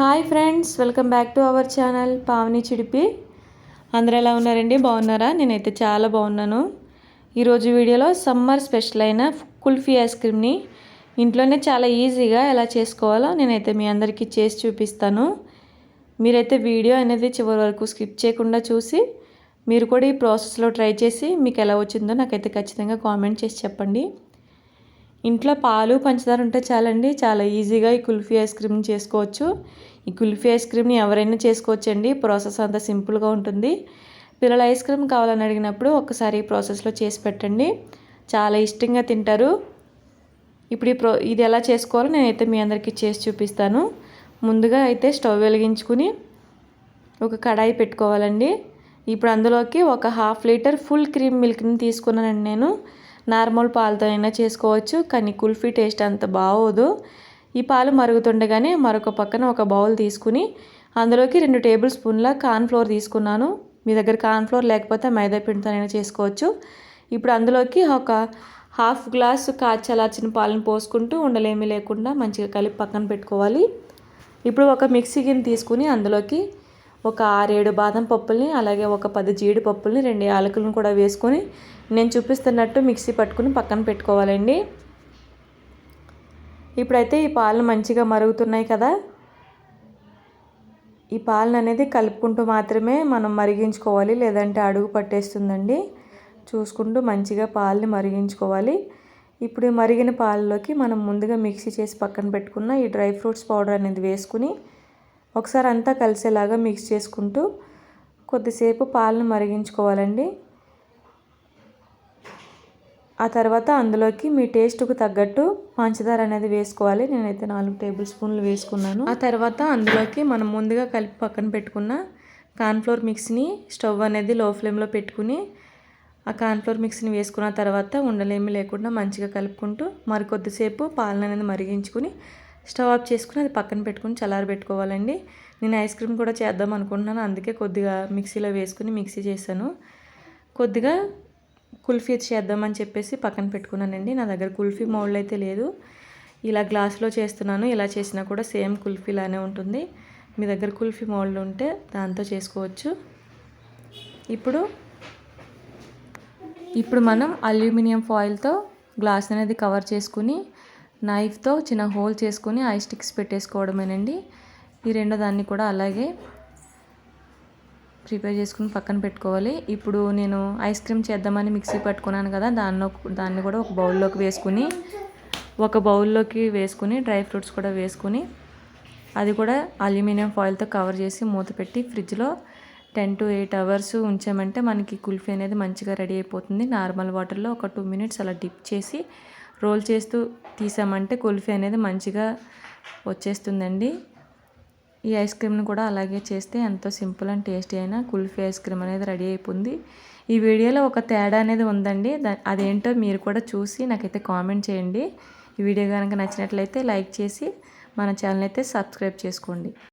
Hi friends welcome back to our channel Pavani Chidipi. అందరు ఎలా ఉన్నారండి? బాగున్నారా? నేనైతే చాలా బాగున్నాను. ఈరోజు వీడియోలో సమ్మర్ స్పెషల్ అయిన కుల్ఫీ ఐస్ క్రీమ్ని ఇంట్లోనే చాలా ఈజీగా ఎలా చేసుకోవాలో నేనైతే మీ అందరికీ చేసి చూపిస్తాను. మీరైతే వీడియో అనేది చివరి వరకు స్కిప్ చేయకుండా చూసి మీరు కూడా ఈ ప్రాసెస్లో ట్రై చేసి మీకు ఎలా వచ్చిందో నాకైతే ఖచ్చితంగా కామెంట్ చేసి చెప్పండి. ఇంట్లో పాలు పంచదార ఉంటే చాలండి చాలా ఈజీగా ఈ కుల్ఫీ ఐస్ క్రీమ్ చేసుకోవచ్చు. ఈ కుల్ఫీ ఐస్ క్రీమ్ని ఎవరైనా చేసుకోవచ్చండి. ప్రాసెస్ అంత సింపుల్గా ఉంటుంది. పిల్లలు ఐస్ క్రీమ్ కావాలని అడిగినప్పుడు ఒక్కసారి ఈ ప్రాసెస్లో చేసి పెట్టండి. చాలా ఇష్టంగా తింటారు. ఇప్పుడు ఈ ప్రో ఇది ఎలా చేసుకోవాలో నేనైతే మీ అందరికీ చేసి చూపిస్తాను. ముందుగా అయితే స్టవ్ వెలిగించుకుని ఒక కడాయి పెట్టుకోవాలండి. ఇప్పుడు అందులోకి ఒక హాఫ్ లీటర్ ఫుల్ క్రీమ్ మిల్క్ని తీసుకున్నానండి నేను. నార్మల్ పాలతో అయినా చేసుకోవచ్చు కానీ కుల్ఫీ టేస్ట్ అంత బాగోదు. ఈ పాలు మరుగుతుండగానే మరొక పక్కన ఒక బౌల్ తీసుకుని అందులోకి రెండు టేబుల్ స్పూన్ల కార్న్ఫ్లోర్ తీసుకున్నాను. మీ దగ్గర కార్న్ఫ్లోర్ లేకపోతే మైదా పిండితోనైనా చేసుకోవచ్చు. ఇప్పుడు అందులోకి ఒక హాఫ్ గ్లాస్ కాచలార్చిన పాలను పోసుకుంటూ ఉండలేమి లేకుండా మంచిగా కలిపి పక్కన పెట్టుకోవాలి. ఇప్పుడు ఒక మిక్సీ గిన్నె తీసుకుని అందులోకి ఒక ఆరేడు బాదం పప్పుల్ని అలాగే ఒక పది జీడిపప్పుల్ని రెండు యాలకులను కూడా వేసుకొని నేను చూపిస్తున్నట్టు మిక్సీ పట్టుకుని పక్కన పెట్టుకోవాలండి. ఇప్పుడైతే ఈ పాలు మంచిగా మరుగుతున్నాయి కదా. ఈ పాలను అనేది కలుపుకుంటూ మాత్రమే మనం మరిగించుకోవాలి లేదంటే అడుగు పట్టేస్తుందండి. చూసుకుంటూ మంచిగా పాలని మరిగించుకోవాలి. ఇప్పుడు మరిగిన పాలలోకి మనం ముందుగా మిక్సీ చేసి పక్కన పెట్టుకున్న ఈ డ్రై ఫ్రూట్స్ పౌడర్ అనేది వేసుకుని ఒకసారి అంతా కలిసేలాగా మిక్స్ చేసుకుంటూ కొద్దిసేపు పాలను మరిగించుకోవాలండి. ఆ తర్వాత అందులోకి మీ టేస్ట్కు తగ్గట్టు పంచదార అనేది వేసుకోవాలి. నేనైతే నాలుగు టేబుల్ స్పూన్లు వేసుకున్నాను. ఆ తర్వాత అందులోకి మనం ముందుగా కలిపి పక్కన పెట్టుకున్న కార్న్ఫ్లోర్ మిక్స్ని స్టవ్ అనేది లో ఫ్లేమ్లో పెట్టుకుని ఆ కార్న్ఫ్లోర్ మిక్స్ని వేసుకున్న తర్వాత ఉండలేమి లేకుండా మంచిగా కలుపుకుంటూ మరి కొద్దిసేపు పాలన అనేది మరిగించుకుని స్టవ్ ఆఫ్ చేసుకుని అది పక్కన పెట్టుకుని చల్లారబెట్టుకోవాలండి నేను ఐస్ క్రీమ్ కూడా చేద్దాం అనుకుంటున్నాను. అందుకే కొద్దిగా మిక్సీలో వేసుకుని మిక్సీ చేశాను. కొద్దిగా కుల్ఫీ చేద్దామని చెప్పేసి పక్కన పెట్టుకున్నానండి. నా దగ్గర కుల్ఫీ మౌల్డ్ అయితే లేదు. ఇలా గ్లాస్లో చేస్తున్నాను. ఇలా చేసినా కూడా సేమ్ కుల్ఫీలానే ఉంటుంది. మీ దగ్గర కుల్ఫీ మౌల్డ్ ఉంటే దాంతో చేసుకోవచ్చు. ఇప్పుడు ఇప్పుడు మనం అల్యూమినియం ఫాయిల్తో గ్లాస్ అనేది కవర్ చేసుకుని నైఫ్తో చిన్న హోల్ చేసుకొని ఐ స్టిక్స్ పెట్టేసుకోవడమేనండి. ఈ రెండో దాన్ని కూడా అలాగే ప్రిపేర్ చేసుకుని పక్కన పెట్టుకోవాలి. ఇప్పుడు నేను ఐస్ క్రీమ్ చేద్దామని మిక్సీ పట్టుకున్నాను కదా దానిలో దాన్ని కూడా ఒక బౌల్లోకి వేసుకుని ఒక బౌల్లోకి వేసుకుని డ్రై ఫ్రూట్స్ కూడా వేసుకుని అది కూడా అల్యూమినియం ఫాయిల్తో కవర్ చేసి మూత పెట్టి ఫ్రిడ్జ్లో టెన్ టు ఎయిట్ అవర్స్ ఉంచామంటే మనకి కుల్ఫీ అనేది మంచిగా రెడీ అయిపోతుంది. నార్మల్ వాటర్లో ఒక టూ మినిట్స్ అలా డిప్ చేసి రోల్ చేస్తూ తీసామంటే కుల్ఫీ అనేది మంచిగా వచ్చేస్తుందండి. ఈ ఐస్ క్రీమ్ని కూడా అలాగే చేస్తే ఎంతో సింపుల్ అండ్ టేస్టీ అయిన కుల్ఫీ ఐస్ క్రీమ్ అనేది రెడీ అయిపోయింది ఈ వీడియోలో ఒక తేడా అనేది ఉందండి. అదేంటో మీరు కూడా చూసి నాకైతే కామెంట్ చేయండి. ఈ వీడియో కనుక నచ్చినట్లయితే లైక్ చేసి మన ఛానల్ అయితే సబ్స్క్రైబ్ చేసుకోండి.